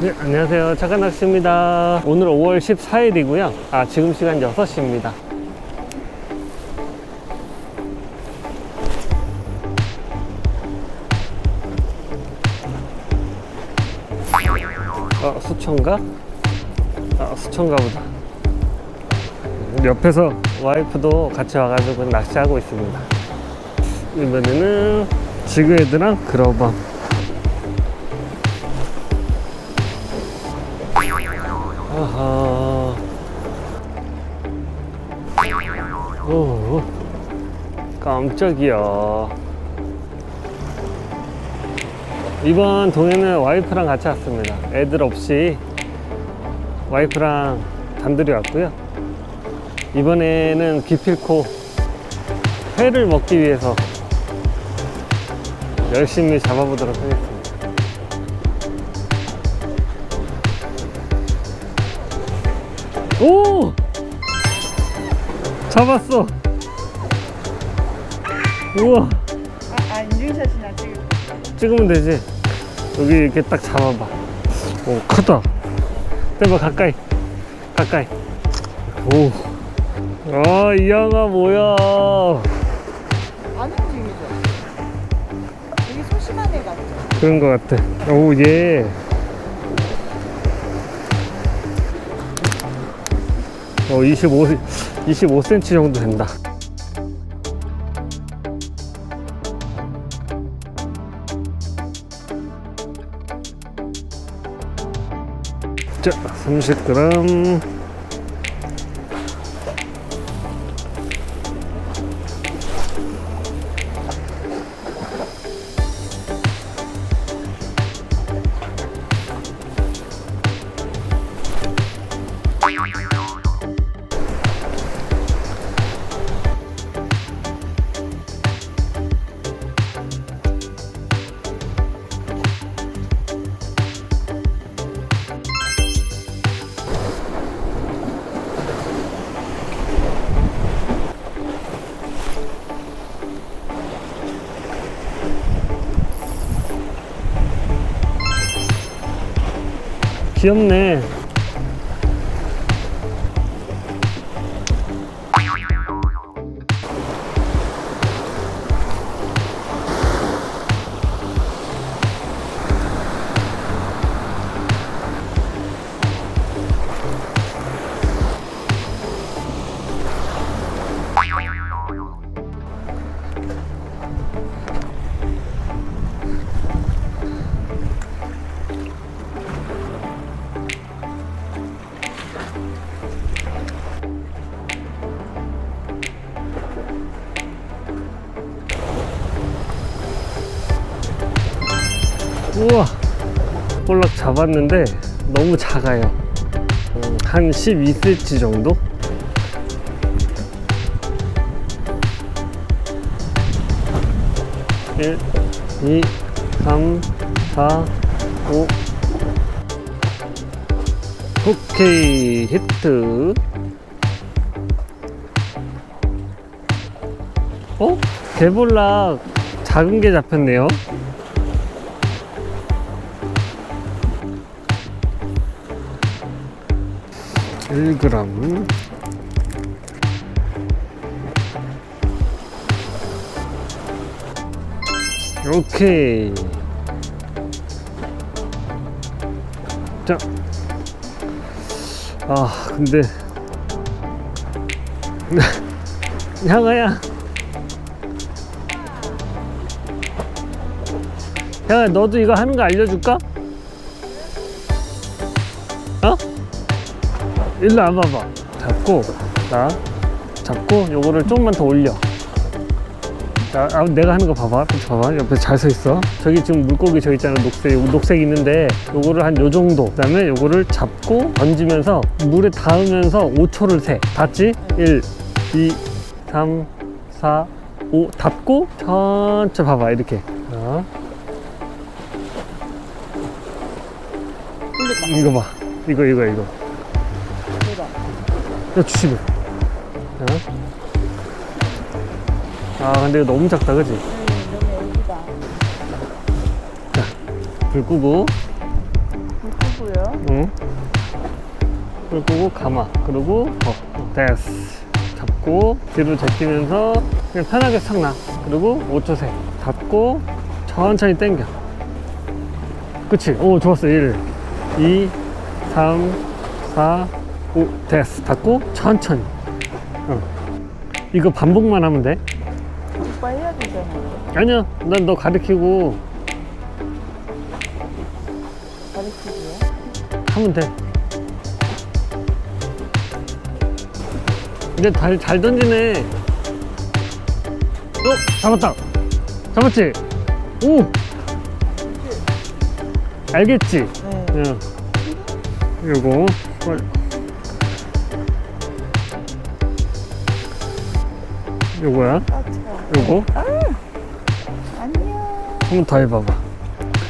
네, 안녕하세요. 착한 낚시입니다. 오늘 5월 14일이고요. 아, 지금 시간 6시입니다. 아, 수천가? 아, 수천가 보다. 옆에서 와이프도 같이 와가지고 낚시하고 있습니다. 이번에는 지그헤드랑 그러범. 아하. 오, 깜짝이야. 이번 동해는 와이프랑 같이 왔습니다. 애들 없이 와이프랑 단둘이 왔고요. 이번에는 기필코 회를 먹기 위해서 열심히 잡아보도록 하겠습니다. 오! 잡았어. 우와, 아, 아 인증샷이나 지금 찍으면 되지. 여기 이렇게 딱 잡아봐. 오, 크다. 떼봐, 가까이. 가까이. 오. 아, 이 양아 뭐야. 안 움직이죠? 여기 소심한 애 같죠? 그런 거 같아. 오, 얘. 어, 25, 25cm 정도 된다. 자, 30g. 귀엽네. 우와 볼락 잡았는데 너무 작아요 음, 한 12cm 정도? 일, 이, 삼, 사, 오. 오케이 히트 어? 개볼락 작은 게 잡혔네요 1g 오케이 자. 아 근데 향아야 향아 너도 이거 하는 거 알려줄까? 일로 안 봐봐. 잡고, 자, 잡고, 요거를 조금만 더 올려. 자, 아, 내가 하는 거 봐봐. 봐봐. 옆에 잘 서 있어. 저기 지금 물고기 저 있잖아. 녹색. 녹색 있는데, 요거를 한 요 정도. 그 다음에 요거를 잡고, 던지면서, 물에 닿으면서 5초를 세. 닿지? 1, 2, 3, 4, 5. 닿고, 천천히 봐봐. 이렇게. 자, 올렸다 이거 봐. 이거, 이거, 이거. 야, 주시면. 아, 근데 이거 너무 작다, 그지? 네, 너무 애기다 불 끄고. 불 끄고요 응. 그리고 가마. 그리고 어, 됐어. 잡고 뒤로 제끼면서 그냥 편하게 싹 놔. 그리고 5초 세. 잡고 천천히 당겨. 그치? 오, 좋았어. 1, 2, 3, 4, 5. 됐어. 닫고 천천히. 어. 이거 반복만 하면 돼. 오빠 해야 되잖아. 아니야. 난 너 가르치고 가르치기야? 하면 돼. 이제 잘, 잘 던지네. 어, 잡았다. 잡았지? 오! 알겠지? 네. 응. 요거. 빨 요거야? 아, 참. 요거? 안녕. 한 번 더 해봐봐.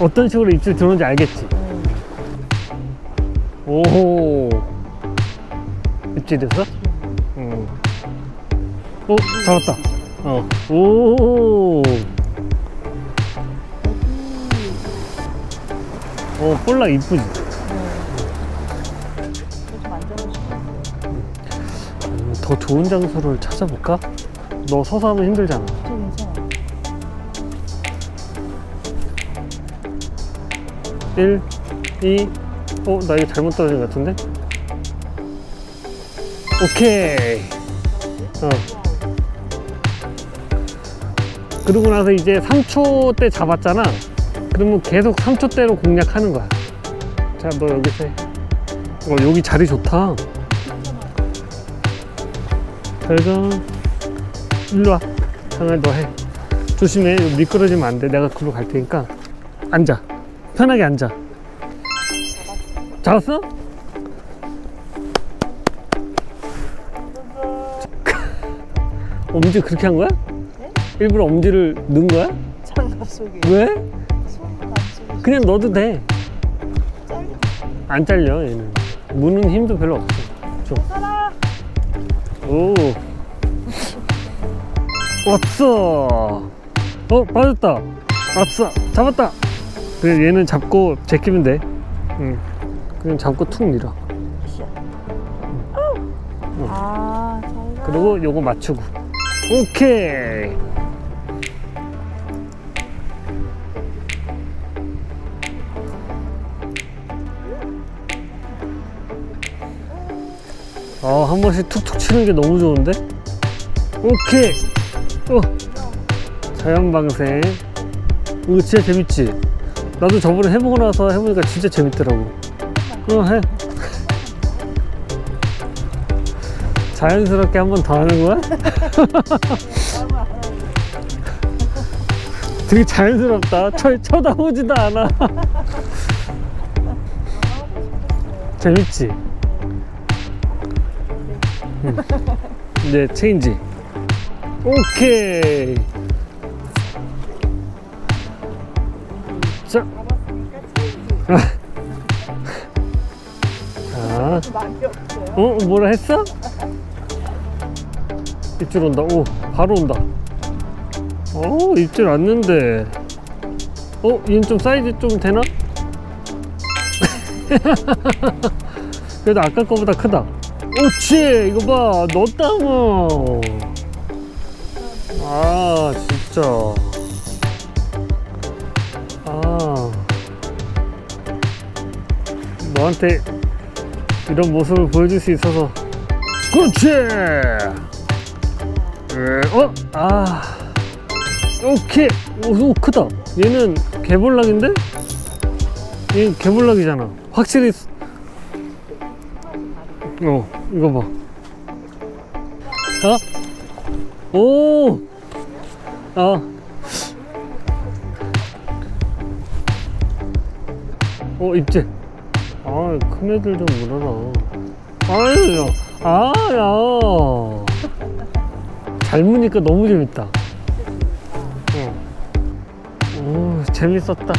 어떤 식으로 입질 들어오는지 알겠지? 응. 오호. 입질했어? 응. 오, 잡았다. 어. 오. 어, 볼락 이쁘지? 네. 음, 더 좋은 장소를 찾아볼까? 너 서서 하면 힘들잖아. 저 괜찮아. 1, 2, 어, 나 이거 잘못 떨어진 것 같은데? 오케이. 어. 그러고 나서 이제 3초 때 잡았잖아. 그러면 계속 3초 대로 공략하는 거야. 자, 너 여기서 해. 어, 여기 자리 좋다. 잘 가. 일로 와. 장아, 너 해. 조심해. 미끄러지면 안 돼. 내가 글로 갈 테니까. 앉아. 편하게 앉아. 잡았어? 엄지 그렇게 한 거야? 네? 일부러 엄지를 넣은 거야? 장갑 속에 왜? 손 그냥 넣어도 돼. 잘려. 안 잘려, 얘는. 무는 힘도 별로 없어. 줘. 살아. 오. 왔어. 어, 빠졌다. 왔어. 잡았다. 그래, 얘는 잡고 제끼면 돼. 응. 그냥 잡고 툭 밀어. 아. 그리고 요거 맞추고. 오케이. 아, 한 번씩 툭툭 치는 게 너무 좋은데? 오케이. 어. 자연방생. 이거 진짜 재밌지? 나도 저번에 해보고 나서 해보니까 진짜 재밌더라고. 어, 해. 자연스럽게 한 번 더 하는 거야? 되게 자연스럽다. 쳐, 쳐다보지도 않아. 재밌지? 응. 이제 체인지. 오케이. 자. 자. 없어요. 어? 뭐라 했어? 입질 온다. 오, 바로 온다. 어, 입질 왔는데. 어, 얘는 좀 사이즈 좀 되나? 그래도 아까 거보다 크다. 오치! 이거 봐. 넣었다, 뭐. 아, 진짜. 아. 너한테 이런 모습을 보여줄 수 있어서 그렇지 에, 어? 아 오케이 오, 오 크다 얘는 개볼락인데? 얘 개볼락이잖아 확실히 스- 어 이거 봐 자? 오! 아. 어, 입질. 아, 큰 애들 좀 물어라. 아유, 야. 아, 야. 잘 무니까 너무 재밌다. 어. 오, 재밌었다.